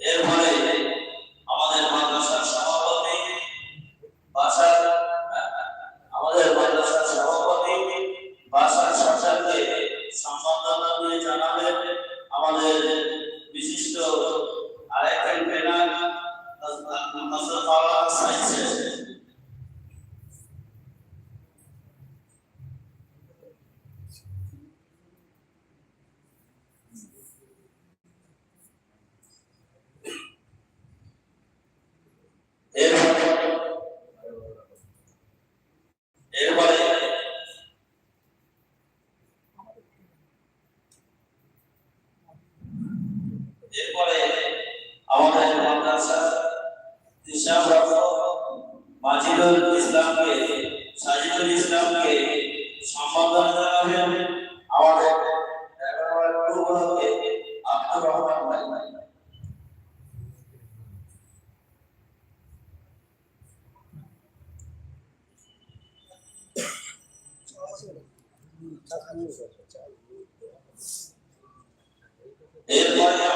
Yeah, my এরপরে আমাদের মাদ্রাসা হিসাব মাজিদুল ইসলামকে সাজিদুল ইসলামকে সম্বোধন জানাবেন আমাদের এরপরে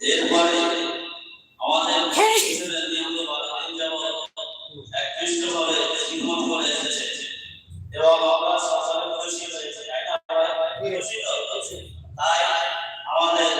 এরপরে আমাদের ছেলেরা নিয়মিত বারোদিন যাবৎ একত্রিশভাবে জীবন করে এসেছে, এবং আমরা সকলে খুশি হয়েছে? তাই আমাদের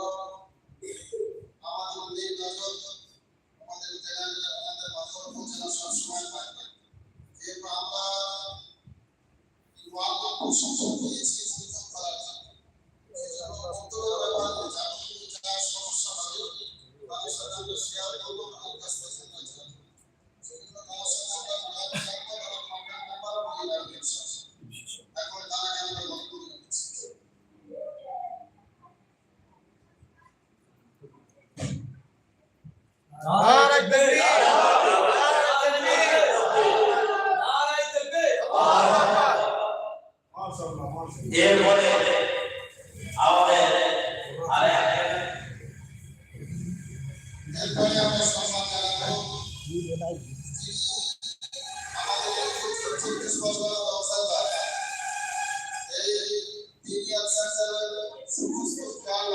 love এরপরে আমাদের আরেকজন এরপরে আমরা সম্মান জানাব আমাদের চব্বিশ বছর অবস্থান এই তিনিয়ার সেন্টারের সমস্ত খেয়াল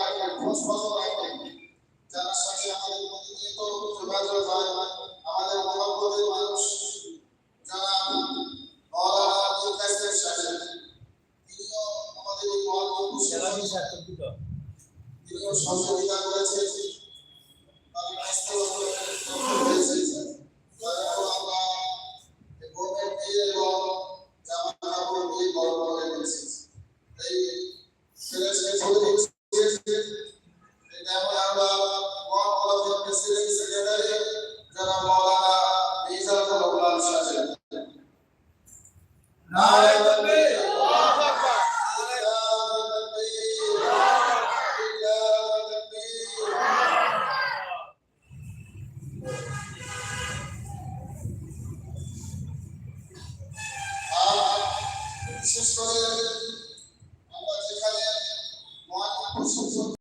যোগাযোগ হয় সিলেট সেক্রেটারি যারা মাওলানা ইজাজুল হক সাহেব বিশেষ করে আমরা যেখানে মহান প্রশংসক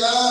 Yeah.